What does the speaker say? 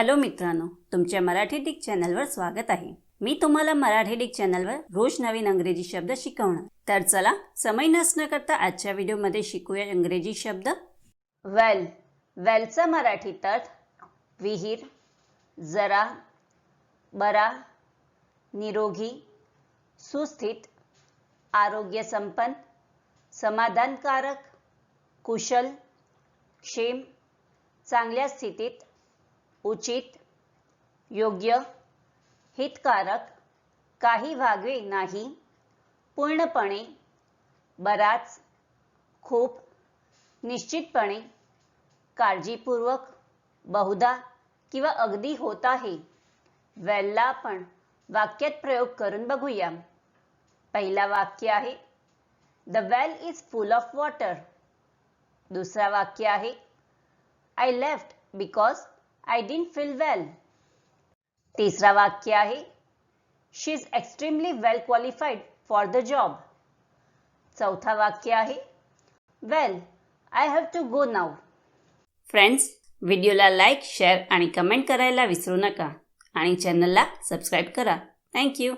Hello मित्रांनो तुमच्या Marathi Dick चॅनलवर स्वागत आहे. मी तुम्हाला मराठी डिक चॅनलवर रोज नवीन अंग्रेजी शब्द शिकवणार. तर चला समय नसणं करता आजच्या व्हिडिओमध्ये शिकूया इंग्रजी शब्द. वेल वेलचा मराठी अर्थ विहीर जरा बरा निरोगी सुस्थित आरोग्यसंपन्न समाधानकारक कुशल क्षेम चांगल्या स्थितीत उचित योग्य हितकारक काही वागवे नाही पूर्णपणे बराच खूप निश्चितपणे काळजीपूर्वक बहुधा किंवा अगदी होत आहे. वेलला आपण वाक्यात प्रयोग करून बघूया. पहिला वाक्य आहे the well is full of water दुसरा वाक्य आहे I left because I didn't feel well तिसरा वाक्य आहे. She is extremely well qualified for the job चौथा वाक्य आहे. Well I have to go now friends व्हिडिओला लाईक शेअर आणि कमेंट करायला विसरू नका. आणि चॅनलला सबस्क्राईब करा. थँक्यू